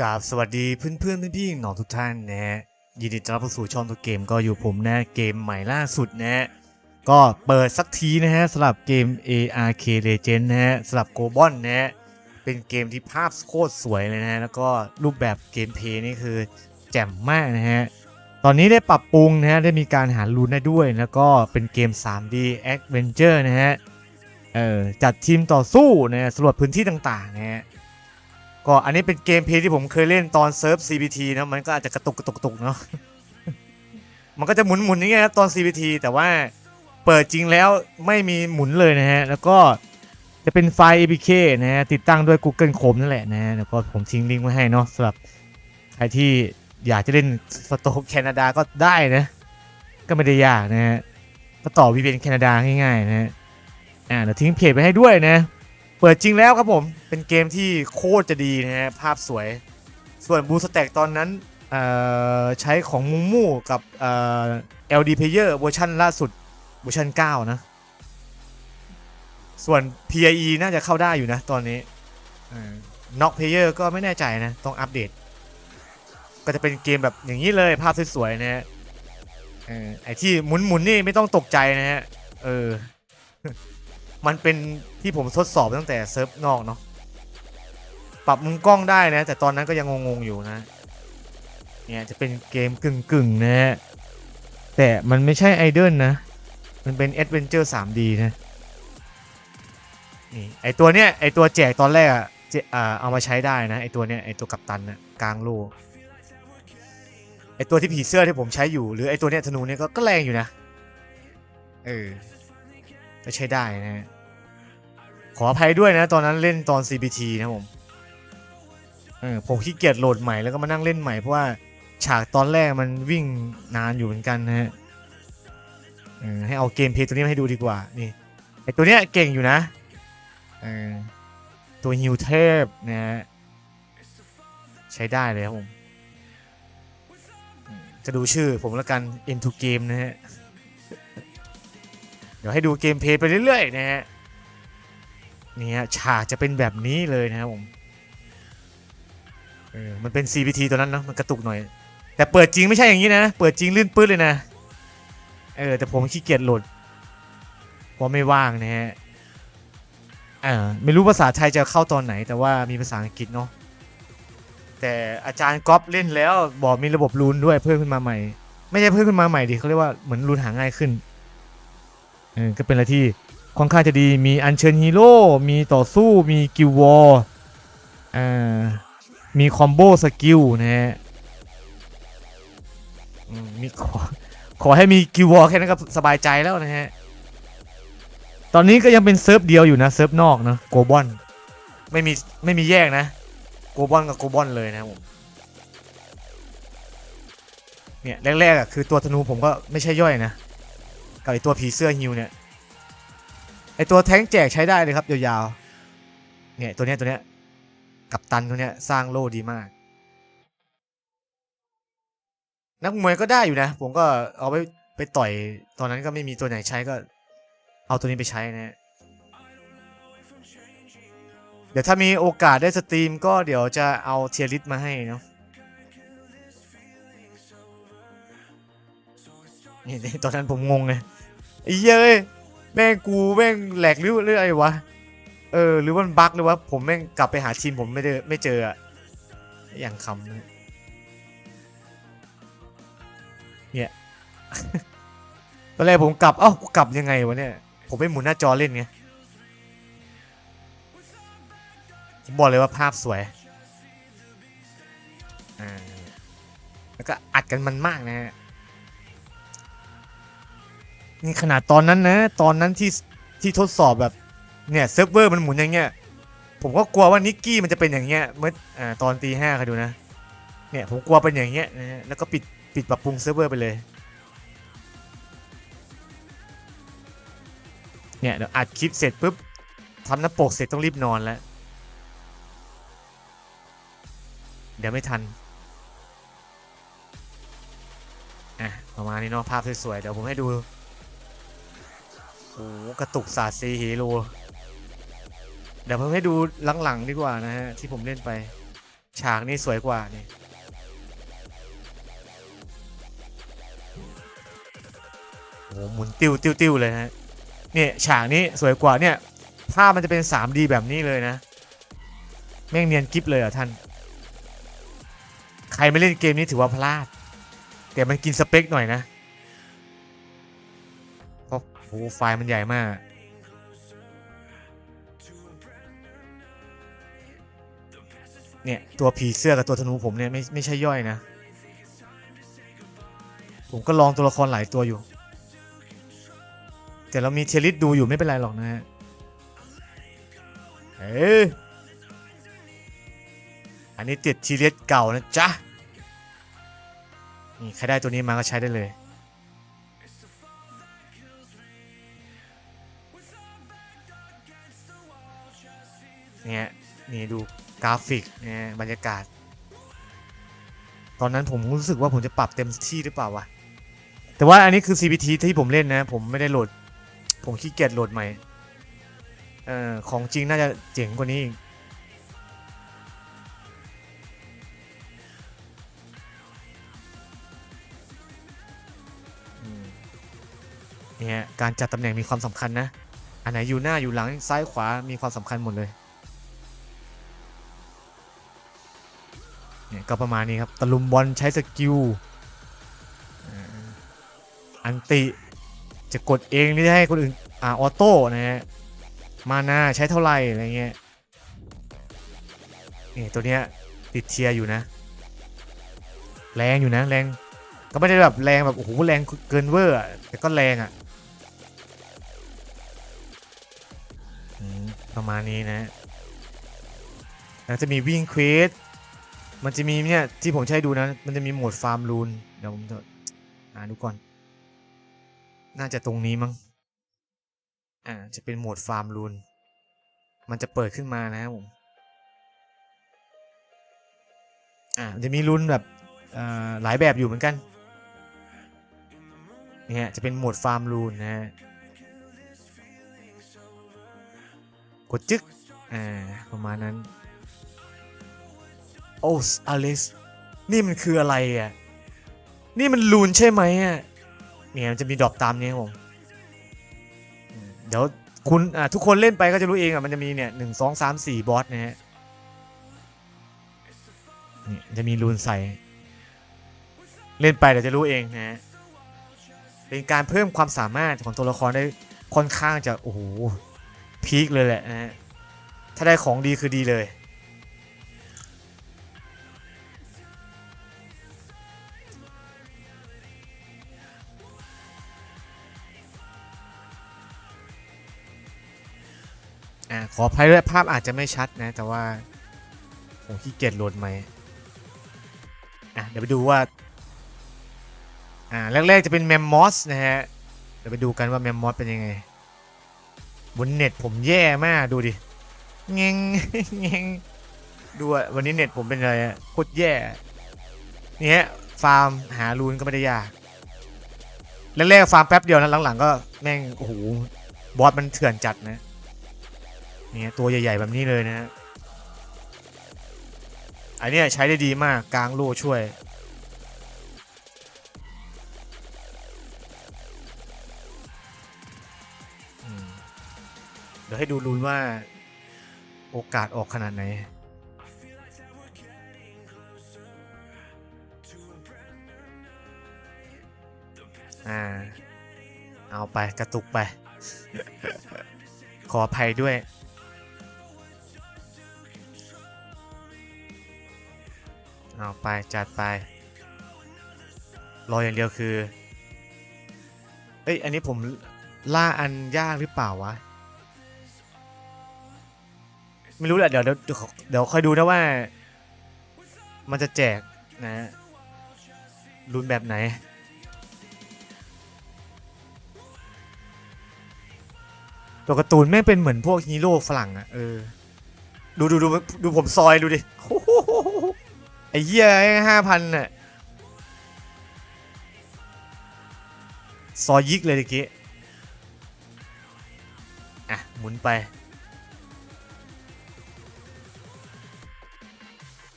กราบสวัสดีเพื่อนเพื่อนๆพี่ๆน้องทุกท่านนะฮะยินดีต้อนรับเข้าสู่ช่องตัวเกมก็อยู่ผมนะเกมใหม่ล่าสุดนะฮะก็เปิดสักทีนะฮะสำหรับเกม ARK Legend นะฮะสำหรับโกบอนนะฮะเป็นเกมที่ภาพโคตรสวยเลยนะฮะแล้วก็รูปแบบเกมเพย์นี่คือแจ่มมากนะฮะตอนนี้ได้ปรับปรุงนะฮะได้มีการหารูนได้ด้วย แล้วก็เป็นเกม 3D Adventure นะฮะเออจัดทีมต่อสู้นะฮะสำรวจพื้นที่ต่างๆนะฮะ ก็อันนี้เป็นเกมเพย์ที่ผมเคยเล่นตอนเซิร์ฟ CBT นะมันก็อาจจะกระตุกกระตุกกระตุกเนาะมันก็จะหมุนหมุนอย่างเงี้ยครับตอน CBT แต่ว่าเปิดจริงแล้วไม่มีหมุนเลยนะฮะ แล้วก็จะเป็นไฟล์ APK นะฮะ ติดตั้งด้วย Google Chrome นั่นแหละนะฮะแล้วก็ผมทิ้งลิงก์ไว้ให้เนาะสำหรับใครที่อยากจะเล่นสโตกแคนาดาก็ได้นะ ก็ไม่ได้ยากนะฮะ ก็ต่อ VPN แคนาดาง่ายๆนะฮะอ่าเดี๋ยวทิ้งเพจไปให้ด้วยนะ เปิดจริงแล้วครับผม เป็นเกมที่โคตรจะดีนะฮะภาพสวย ส่วนบูสแต็กตอนนั้นใช้ของมูมูกับเอ่อ LD Player เวอร์ชันล่าสุดเวอร์ชัน9 นะ ส่วน PIE น่าจะเข้าได้อยู่นะตอนนี้น็อกเพลเยอร์ก็ไม่แน่ใจนะ ต้องอัปเดต ก็จะเป็นเกมแบบอย่างนี้เลยภาพสวยๆนะฮะเออไอที่หมุนๆนี่ไม่ต้องตกใจนะฮะเออ มันเป็นที่ผมทดสอบตั้งแต่เซิร์ฟนอกเนาะปรับมุมกล้องได้นะ แต่ตอนนั้นก็ยังงงๆอยู่นะ เนี่ยจะเป็นเกมกึ่งๆนะฮะแต่มันไม่ใช่ไอเดิลนะ มันเป็น Adventure 3D นะนี่ไอตัวเนี้ยไอตัวแจกตอนแรกอะเอ่าเอามาใช้ได้นะไอตัวเนี้ยไอตัวกัปตันนะกลางโลไอตัวที่ผีเสื้อที่ผมใช้อยู่หรือไอตัวเนี้ยธนูเนี่ยก็แรงอยู่นะ เออ ก็ใช้ได้นะฮะ ขออภัยด้วยนะ ตอนนั้นเล่นตอน CBT นะผมเออผมขี้เกียจโหลดใหม่แล้วก็มานั่งเล่นใหม่ เพราะว่าฉากตอนแรกมันวิ่งนานอยู่เหมือนกันนะฮะเออให้เอาเกมเพย์ตัวนี้มาให้ดูดีกว่านี่ไอตัวเนี้ยเก่งอยู่นะออตัวฮิวเทพนะฮะใช้ได้เลยครับผมจะดูชื่อผมแล้วกัน Into Game นะฮะ เดี๋ยวให้ดูเกมเพย์ไปเรื่อยๆนะฮะ นี่ฮะฉากจะเป็นแบบนี้เลยนะครับผมเออมันเป็น CPT ตัวนั้นเนาะมันกระตุกหน่อย แต่เปิดจริงไม่ใช่อย่างนี้นะ เปิดจริงลื่นปื้ดเลยนะ เออ แต่ผมขี้เกียจโหลดเพราะไม่ว่างนะฮะอ่าไม่รู้ภาษาไทยจะเข้าตอนไหน แต่ว่ามีภาษาอังกฤษเนาะแต่อาจารย์ก๊อฟเล่นแล้วบอกมีระบบรูนด้วยเพิ่มขึ้นมาใหม่ ไม่ใช่เพิ่มขึ้นมาใหม่ดิเขาเรียกว่าเหมือนรูนหาง่ายขึ้นเออก็เป็นอะไรที่ ค่อนข้างจะดีมีอัญเชิญฮีโร่มีต่อสู้มีกิลวอร์อ่ามีคอมโบสกิลนะฮะอืมมีขอขอให้มีกิลวอร์แค่นั้นก็สบายใจแล้วนะฮะ ตอนนี้ก็ยังเป็นเซิร์ฟเดียวอยู่นะเซิร์ฟนอกนะโกบอนไม่มีไม่มีแยกนะโกบอนกับโกบอนเลยนะผมเนี่ยแรกๆอะคือตัวธนูผมก็ไม่ใช่ย่อยนะกับไอตัวผีเสื้อฮิวเนี่ย ไอตัวแท้งแจกใช้ได้เลยครับยาวๆ เนี่ยตัวเนี้ยตัวเนี้ยกับตันตัวเนี้ยสร้างโล่ดีมาก นักมวยก็ได้อยู่นะ ผมก็เอาไปไปต่อยตอนนั้นก็ไม่มีตัวไหนใช้ก็ เอาตัวนี้ไปใช้นะเดี๋ยวถ้ามีโอกาสได้สตรีมก็เดี๋ยวจะเอาเทียริสมาให้เนาะนี่ตอนนั้นผมงงเลยไอ้เหี้ยเอ้ย แม่งกูแม่งแหลกหรือหรืออะไรวะ เออ หรือว่ามันบั๊กหรือว่าผมแม่งกลับไปหาทีมผมไม่ได้ไม่เจออะอย่างคำนะเนี่ยตอนแรกผมกลับเอ้ากลับยังไงวะเนี่ย ผมไม่หมุนหน้าจอเล่นไงผมบอกเลยว่าภาพสวยอ่าแล้วก็อัดกันมันมากนะฮะ นี่ขนาดตอนนั้นนะ ตอนนั้นที่ที่ทดสอบแบบเนี่ยเซิร์ฟเวอร์มันหมุนอย่างเงี้ยผมก็กลัวว่านิกกี้มันจะเป็นอย่างเงี้ยเมื่ออ่าตอนตีห้าคอยดูนะเนี่ยผมกลัวเป็นอย่างเงี้ยนะแล้วก็ปิดปิดปรับปรุงเซิร์ฟเวอร์ไปเลยเนี่ยเดี๋ยวอัดคลิปเสร็จปุ๊บทำหน้าปกเสร็จต้องรีบนอนแล้ว เดี๋ยวไม่ทันอะประมาณนี้เนาะภาพสวยๆเดี๋ยวผมให้ดู โอ้กระตุกสาดซีฮีโร่เดี๋ยวผมให้ดูหลังๆดีกว่านะฮะ ที่ผมเล่นไป ฉากนี้สวยกว่านี่โอ้หมุนติ้วติ้วติ้วเลยฮะเนี่ยฉากนี้สวยกว่าเนี่ยภาพมันจะเป็น 3D แบบนี้เลยนะ แม่งเนียนกิฟเลยอะท่าน ใครไม่เล่นเกมนี้ถือว่าพลาด แต่มันกินสเปคหน่อยนะ ไฟล์มันใหญ่มาก เนี่ย ตัวผีเสื้อกับตัวธนูผมเนี่ยไม่ไม่ใช่ย่อยนะ ผมก็ลองตัวละครหลายตัวอยู่ แต่เรามีเทลิสดูอยู่ไม่เป็นไรหรอกนะฮะ เอ้ยอันนี้ติดทีเลียสเก่านะจ๊ะ นี่ใครได้ตัวนี้มาก็ใช้ได้เลย เนี่ยนี่ดูกราฟิกเนี่ยบรรยากาศ ตอนนั้นผมรู้สึกว่าผมจะปรับเต็มที่หรือเปล่าวะแต่ว่าอันนี้คือ CPT ที่ผมเล่นนะ ผมไม่ได้โหลด ผมขี้เกียจโหลดใหม่เอ่อของจริงน่าจะเจ๋งกว่านี้อีกเนี่ยการจัดตำแหน่งมีความสำคัญนะ อันไหนอยู่หน้าอยู่หลังซ้ายขวามีความสำคัญหมดเลย ก็ประมาณนี้ครับ ตะลุมบอลใช้สกิลอันติจะกดเองหรือจะให้คนอื่นอ่าออโต้นะฮะมานาใช้เท่าไหร่อะไรเงี้ยนี่ตัวเนี้ยติดเทียร์อยู่นะ แรงอยู่นะแรงก็ไม่ได้แบบแรงแบบโอ้โหแรงเกินเวอร์แต่ก็แรงอะอืมประมาณนี้นะแล้วจะมีวิ่งเควส มันจะมีเนี่ยที่ผมใช้ดูนะ มันจะมีโหมดฟาร์มรูนเดี๋ยวผมจะอ่านดูก่อน น่าจะตรงนี้มั้งอ่าจะเป็นโหมดฟาร์มรูนมันจะเปิดขึ้นมานะครับผมอ่าจะมีรูนแบบอ่าหลายแบบอยู่เหมือนกันเนี่ยจะเป็นโหมดฟาร์มรูนนะฮะกดจึ๊กอ่าประมาณนั้น โอ้อลิสนี่มันคืออะไรอะ นี่มันลูนใช่ไหมอะเนี่ยมันจะมีดรอปตามนี้ผมเดี๋ยวคุณอ่ทุกคนเล่นไปก็จะรู้เองอะมันจะมีเนี่ยหนึ่งสองสามสี่บอสนะฮะนี่จะมีรูนใส่ เล่นไปเดี๋ยวจะรู้เองนะฮะเป็นการเพิ่มความสามารถของตัวละครได้ค่อนข้างจะโอ้โหพีคเลยแหละนะฮะถ้าได้ของดีคือดีเลย อ่าขออภัยด้วยภาพอาจจะไม่ชัดนะ แต่ว่าผมขี้เกียจโหลดใหมอะเดี๋ยวไปดูว่า อ่าแรกๆจะเป็นแมมมอสนะฮะ เดี๋ยวไปดูกันว่าแมมมอสเป็นยังไง บนเน็ตผมแย่มากดูดิเงงเงงดูวันนี้เน็ตผมเป็นอะไรโคตรแย่นี่ฮะฟาร์มหารูนก็ไม่ได้ยากแรกๆฟาร์มแป๊บเดียวนะหลังๆก็แม่งโอ้โหบอสมันเถื่อนจัดนะ เนี่ยตัวใหญ่ ๆ แบบนี้เลยนะฮะอันเนี้ยใช้ได้ดีมากกลางโล่ช่วย เดี๋ยวให้ดูรุนว่าโอกาสออกขนาดไหนอ่าเอาไปกระตุกไป ขออภัยด้วย เอาไปจัดไป รออย่างเดียวคือ เอ้ย อันนี้ผมล่าอันยากหรือเปล่าวะ ไม่รู้แหละเดี๋ยวเดี๋ยวเดี๋ยวคอยดูนะว่า มันจะแจกนะรุนแบบไหนตัวการ์ตูนแม่งเป็นเหมือนพวกฮีโร่ฝรั่งอะเออ ดูดูดูดูผมซอยดูดิ อ้เหี้ยห้าพันน่ะซอยิกเลยตะกี้อะ หมุนไป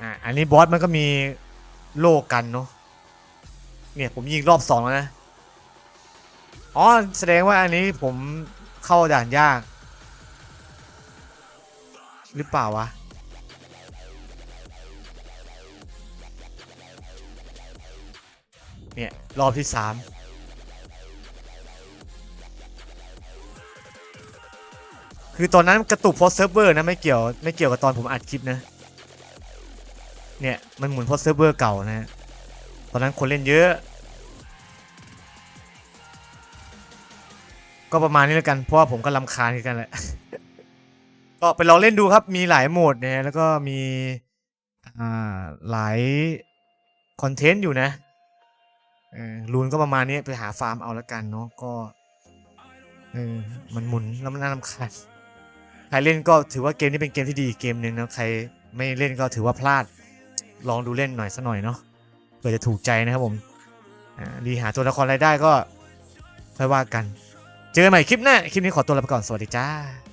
ออะ อันนี้บอสมันก็มีโล่กันเนาะเนี่ย ผมยิงรอบสองแล้วนะ อ๋อ แสดงว่าอันนี้ผมเข้าด่านยาก หรือเปล่าวะ เนี่ย รอบที่สามคือตอนนั้นกระตุกเพราะเซิร์ฟเวอร์นะไม่เกี่ยวไม่เกี่ยวกับตอนผมอัดคลิปนะ เนี่ย มันหมุนเพราะเซิร์ฟเวอร์เก่านะตอนนั้นคนเล่นเยอะ ก็ประมาณนี้แล้วกัน เพราะว่าผมก็ลำคาญกันแหละก็ไปลองเล่นดูครับมีหลายโหมดเนะแล้วก็มีอ่าหลายคอนเทนต์อยู่นะ เออรูนก็ประมาณนี้ไปหาฟาร์มเอาแล้วกันเนาะก็เออมันหมุนแล้วมันน่ารำคาญใครเล่นก็ถือว่าเกมนี้เป็นเกมที่ดีเกมหนึ่งนะใครไม่เล่นก็ถือว่าพลาด ลองดูเล่นหน่อยสักหน่อยเนาะเผื่อจะถูกใจนะครับผมดีหาตัวละครอะไรได้ก็ค่อยว่ากัน เจอกันใหม่คลิปหน้า คลิปนี้ขอตัวลาไปก่อน สวัสดีจ้า